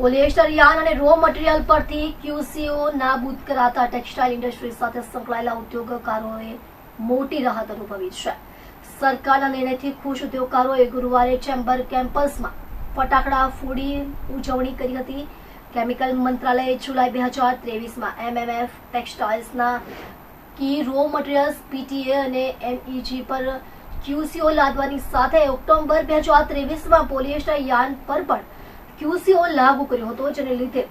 Polyester yarn અને raw material પરથી QCO નાબૂદ કરાતા ટેક્સટાઇલ ઇન્ડસ્ટ્રી સાથે સંકળાયેલા ઉદ્યોગકારોએ મોટી રાહત અનુભવી છે. સરકારના નિર્ણયથી ખુશ ઉદ્યોગકારોએ ગુરુવારે ચેમ્બર કેમ્પસમાં ફટાકડા ફોડી ઉજવણી કરી હતી. કેમિકલ મંત્રાલયે જુલાઈ બે હજાર ત્રેવીસમાં એમએમએફ ટેક્સટાઇલ્સના કી રો મટીરિયલ્સ પીટીએ અને એમઈજી પર ક્યુસીઓ લાદવાની સાથે ઓક્ટોબર બે હજાર ત્રેવીસમાં પોલિએસ્ટર યાન પર પણ ક્યુસીઓ લાગુ કર્યો હતો જેને લીધે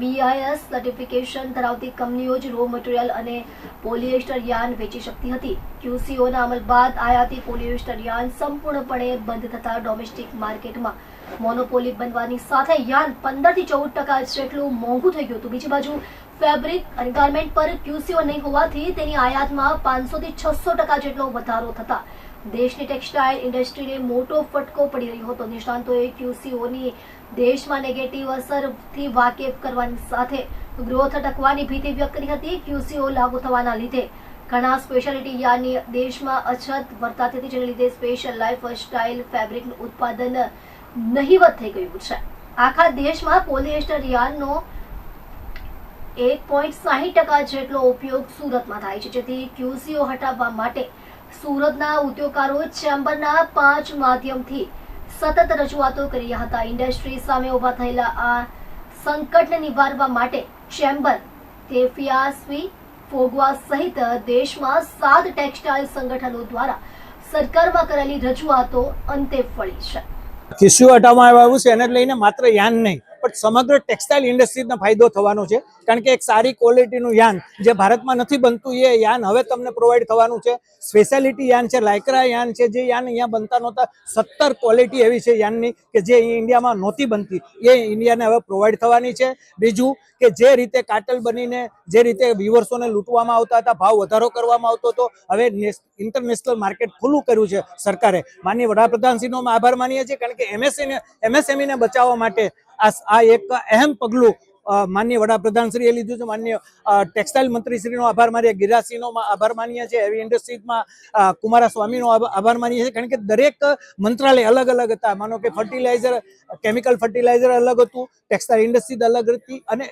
બીઆઈએસ સર્ટિફિકેશન ધરાવતી કંપનીઓ જ રો મટીરિયલ અને પોલિએસ્ટર યાન વેચી શકતી હતી. ક્યુસીઓના અમલ બાદ આયાતી પોલિએસ્ટર યાન સંપૂર્ણપણે બંધ થતા ડોમેસ્ટિક માર્કેટમાં મોનોપોલી બનવાની સાથે યાન પંદરથી ચૌદ ટકા જેટલું મોંઘું થઈ ગયું હતું. બીજી બાજુ ફેબ્રિક અને ગાર્મેન્ટ પર ક્યુસીઓ નહીં હોવાથી તેની આયાતમાં પાંચસો થી છસો ટકા જેટલો વધારો થતા દેશની ટેક્સટાઇલ ઇન્ડસ્ટ્રીને મોટો ફટકો પડી રહ્યો હતો. નિષ્ણાંતોએ ક્યુસીઓની દેશમાં નેગેટિવ અસરથી વાકેફ કરવાની સાથે ગ્રોથ અટકવાની ભીતિ વ્યક્ત કરી હતી. ક્યુસીઓ લાગુ થવાના લીધે ઘણા સ્પેશિયાલિટી યાની દેશમાં અછત વર્તાતી હતી જેને લીધે સ્પેશિયલ લાઈફ સ્ટાઇલ ફેબ્રિકનું ઉત્પાદન નહીવત થઈ ગયું છે. આખા દેશમાં પોલિએસ્ટર યાનનો એક પોઈન્ટ સાહીઠ ટકા જેટલો ઉપયોગ સુરતમાં થાય છે. જેથી ક્યુસીઓ હટાવવા માટે સુરતના ઉદ્યોગકારો ચેમ્બરના પાંચ માધ્યમથી સતત રજૂઆતો કરી હતા. ઇન્ડસ્ટ્રી સામે ઊભા થયેલા આ સંકટને નિવારવા માટે ચેમ્બર તેફિયાસવી ફોગવા સહિત દેશમાં સાત ટેક્સટાઇલ સંગઠનો દ્વારા સરકારમાં કરેલી રજૂઆતો અંતે ફળી છે. કિસ્સુ હટાવવામાં આવ્યું છે, એને લઈને માત્ર યાન નહીં. પણ સમગ્ર ટેક્સટાઇલ ઇન્ડસ્ટ્રીને ફાયદો થવાનો છે. કારણ કે એક સારી ક્વોલિટીનું યાન જે ભારતમાં નથી બનતું, એ યાન હવે તમને પ્રોવાઈડ થવાનું છે. સ્પેશિયાલિટી યાન છે, લાયકરા યાન છે, જે યાન અહીંયા બનતા નહોતા. સત્તર ક્વોલિટી એવી છે યાનની કે જે ઇન્ડિયામાં નહોતી બનતી. એ ઇન્ડિયાને હવે પ્રોવાઈડ થવાની છે. બીજું કે જે રીતે કાટલ બનીને, જે રીતે વ્યુઅર્સોને લૂંટવામાં આવતા હતા, ભાવ વધારો કરવામાં આવતો હતો, હવે ઇન્ટરનેશનલ માર્કેટ ખુલ્લું કર્યું છે સરકારે. માનીય વડાપ્રધાનશ્રીનો આભાર માનીએ છીએ, કારણ કે એમએસએમ એમએસએમઈને બચાવવા માટે આ એક અહેમ પગલું માન્ય વડાપ્રધાનશ્રીએ લીધું છે. માન્ય ટેક્સટાઇલ મંત્રીશ્રીનો આભાર માનીએ ગિરિરાજસિંહનો આભાર માનીએ છીએ, હેવી ઇન્ડસ્ટ્રીઝમાં કુમારા સ્વામીનો આભા- આભાર માનીએ છીએ. કારણ કે દરેક મંત્રાલય અલગ અલગ હતા. માનો કે ફર્ટિલાઇઝર, કેમિકલ ફર્ટિલાઇઝર અલગ હતું, ટેક્સટાઇલ ઇન્ડસ્ટ્રી અલગ હતી અને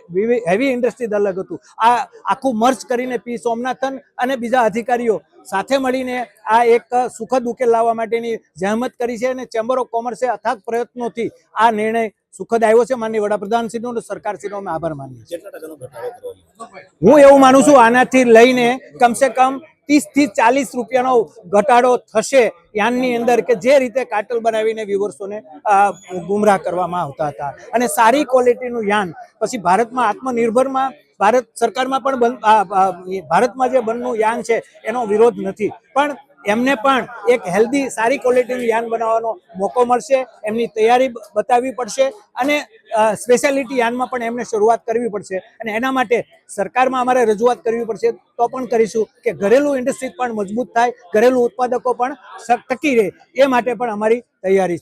હેવી ઇન્ડસ્ટ્રી અલગ હતું. આ આખું મર્જ કરીને પી સોમનાથન અને બીજા અધિકારીઓ સાથે મળીને આ એક સુખદ ઉકેલ લાવવા માટેની જહેમત કરી છે અને ચેમ્બર ઓફ કોમર્સે અથાગ પ્રયત્નોથી આ નિર્ણય સુખદ આવ્યો છે માનનીય વડાપ્રધાનશ્રીનો અને સરકારશ્રીનો અમે આભાર માનીએ? હું એવું માનું છું આનાથી લઈને કમસે કમ ત્રીસથી ચાલીસ રૂપિયાનો ઘટાડો થશે યાનની અંદર કે જે રીતે કાટલ બનાવીને વ્યુવર્સોને ગુમરાહ કરવામાં આવતા હતા. અને સારી ક્વોલિટીનું યાન, પછી ભારતમાં આત્મનિર્ભરમાં, ભારત સરકારમાં પણ ભારતમાં જે બનનું યાન છે, એનો વિરોધ નથી. પણ એમને પણ એક હેલ્ધી સારી ક્વોલિટીનું યાન બનાવવાનો મોકો મળશે, એમની તૈયારી બતાવવી પડશે અને સ્પેશિયાલિટી યાનમાં પણ એમને શરૂઆત કરવી પડશે. અને એના માટે સરકારમાં અમારે રજૂઆત કરવી પડશે. તો પણ કરીશું કે ઘરેલું ઇન્ડસ્ટ્રી પણ મજબૂત થાય, ઘરેલું ઉત્પાદકો પણ ટકી રહે. એ માટે પણ અમારી તૈયારી છે.